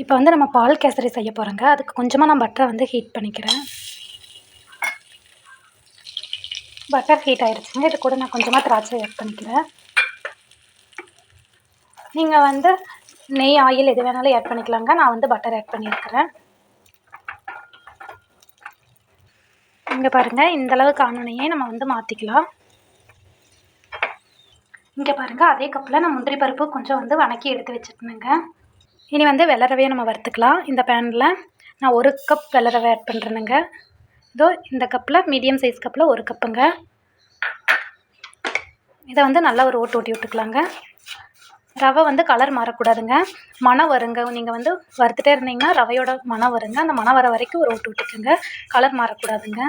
இப்போ வந்து நம்ம பால் கேசரி செய்ய போகிறோங்க அதுக்கு கொஞ்சமாக நான் பட்டரை வந்து ஹீட் பண்ணிக்கிறேன். பட்டர் ஹீட் ஆகிடுச்சுங்க இது கூட நான் கொஞ்சமாக திராட்சை ஆட் பண்ணிக்கிறேன். நீங்கள் வந்து நெய் ஆயில் எது வேணாலும் ஆட் பண்ணிக்கலாங்க. நான் வந்து பட்டர் ஆட் பண்ணியிருக்கிறேன். இங்கே பாருங்கள் இந்த அளவுக்கு ஆனோனையே நம்ம வந்து மாற்றிக்கலாம் இங்கே பாருங்கள் அதே கப்பில் நான் முந்திரி பருப்பு கொஞ்சம் வந்து வணக்கி எடுத்து வச்சுருந்தேங்க இனி வந்து வெள்ளை ரவையை நம்ம வறுத்துக்கலாம். இந்த பேனில் நான் ஒரு கப் வெள்ளரவை ஆட் பண்ணுறேனுங்க இதோ இந்த கப்பில் மீடியம் சைஸ் கப்பில் ஒரு கப்புங்க இதை வந்து நல்லா ஒரு ஓட்டு ஓட்டி விட்டுக்கலாங்க. ரவை வந்து கலர் மாறக்கூடாதுங்க. மணம் வருங்க. நீங்கள் வந்து வறுத்துட்டே இருந்தீங்கன்னா ரவையோட மணம் வருங்க. அந்த மணம் வர வரைக்கும் ஒரு ஓட்டு விட்டுக்குங்க. கலர் மாறக்கூடாதுங்க.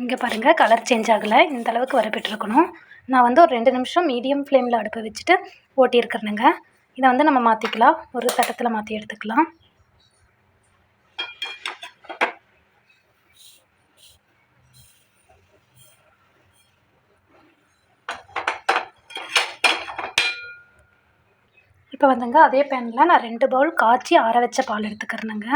இங்கே பாருங்கள் கலர் சேஞ்ச் ஆகலை. இந்த அளவுக்கு வரப்பெற்றிருக்கணும் நான் வந்து ஒரு ரெண்டு நிமிஷம் மீடியம் ஃப்ளேமில் அடுப்பை வச்சுட்டு ஓட்டியிருக்கிறேனுங்க. இதை வந்து நம்ம மாற்றிக்கலாம் ஒரு சட்டத்தில் மாற்றி எடுத்துக்கலாம். இப்போ வந்துங்க அதே பேனில் நான் ரெண்டு பவுல் காய்ச்சி ஆற வச்ச பால் எடுத்துக்கிறேனுங்க.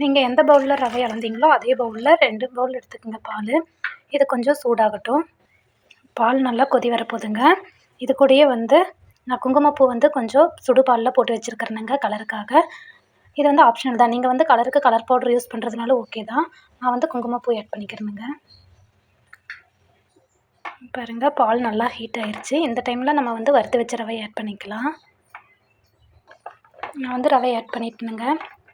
நீங்கள் எந்த பவுலில் ரவை அளந்தீங்களோ அதே பவுலில் ரெண்டு பவுல் எடுத்துக்கோங்க பால். இது கொஞ்சம் சூடாகட்டும். பால் நல்லா கொதி வரப்போகுதுங்க. இது கூடயே வந்து நான் குங்குமப்பூ வந்து கொஞ்சம் சுடு பாலில் போட்டு வச்சுருக்கிறேனுங்க கலருக்காக இது வந்து ஆப்ஷனல் தான். நீங்கள் வந்து கலருக்கு கலர் பவுடர் யூஸ் பண்ணுறதுனால ஓகே தான். நான் வந்து குங்குமப்பூ ஆட் பண்ணிக்கிறேனுங்க. பாருங்கள் பால் நல்லா ஹீட் ஆயிடுச்சு இந்த டைமில் நம்ம வந்து வறுத்து வச்ச ரவை ஆட் பண்ணிக்கலாம். நான் வந்து ரவை ஆட் பண்ணிட்டேனுங்க.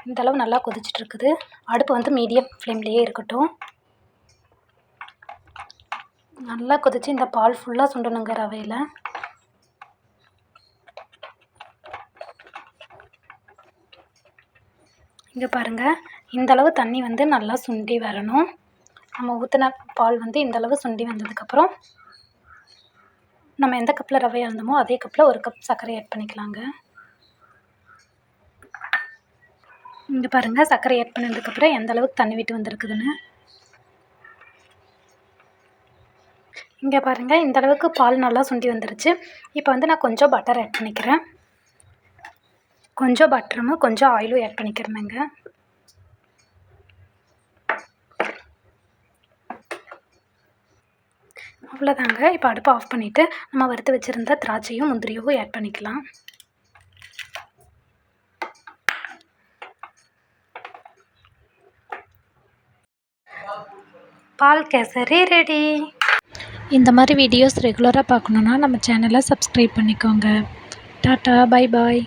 இந்தளவு நல்லா கொதிச்சிட்ருக்குது. அடுப்பு வந்து மீடியம் ஃப்ளேம்லேயே இருக்கட்டும். நல்லா கொதித்து இந்த பால் ஃபுல்லாக சுண்டணுங்க ரவையில். இங்கே பாருங்கள் இந்த அளவு தண்ணி வந்து நல்லா சுண்டி வரணும். நம்ம ஊற்றின பால் வந்து இந்த அளவு சுண்டி வந்ததுக்கப்புறம் நம்ம எந்த கப்பில் ரவை இருந்தோமோ அதே கப்பில் ஒரு கப் சர்க்கரை ஆட் பண்ணிக்கலாங்க. இங்கே பாருங்கள் சர்க்கரை ஆட் பண்ணதுக்கப்புறம் எந்த அளவுக்கு தண்ணி விட்டு வந்திருக்குதுன்னு. இங்கே பாருங்கள் இந்த அளவுக்கு பால் நல்லா சுண்டி வந்துருச்சு. இப்போ வந்து நான் கொஞ்சம் பட்டர் ஆட் பண்ணிக்கிறேன். கொஞ்சம் பட்டரும் கொஞ்சம் ஆயிலும் ஆட் பண்ணிக்கிறேனுங்க அவ்வளோதாங்க இப்போ அடுப்பை ஆஃப் பண்ணிவிட்டு நம்ம வறுத்து வச்சுருந்த திராட்சையும் முந்திரியும் ஆட் பண்ணிக்கலாம். பால் கேசரி ரெடி. இந்த மாதிரி வீடியோஸ் ரெகுலராக பார்க்கணுன்னா நம்ம சேனலை சப்ஸ்கிரைப் பண்ணிக்கோங்க. Tata bye bye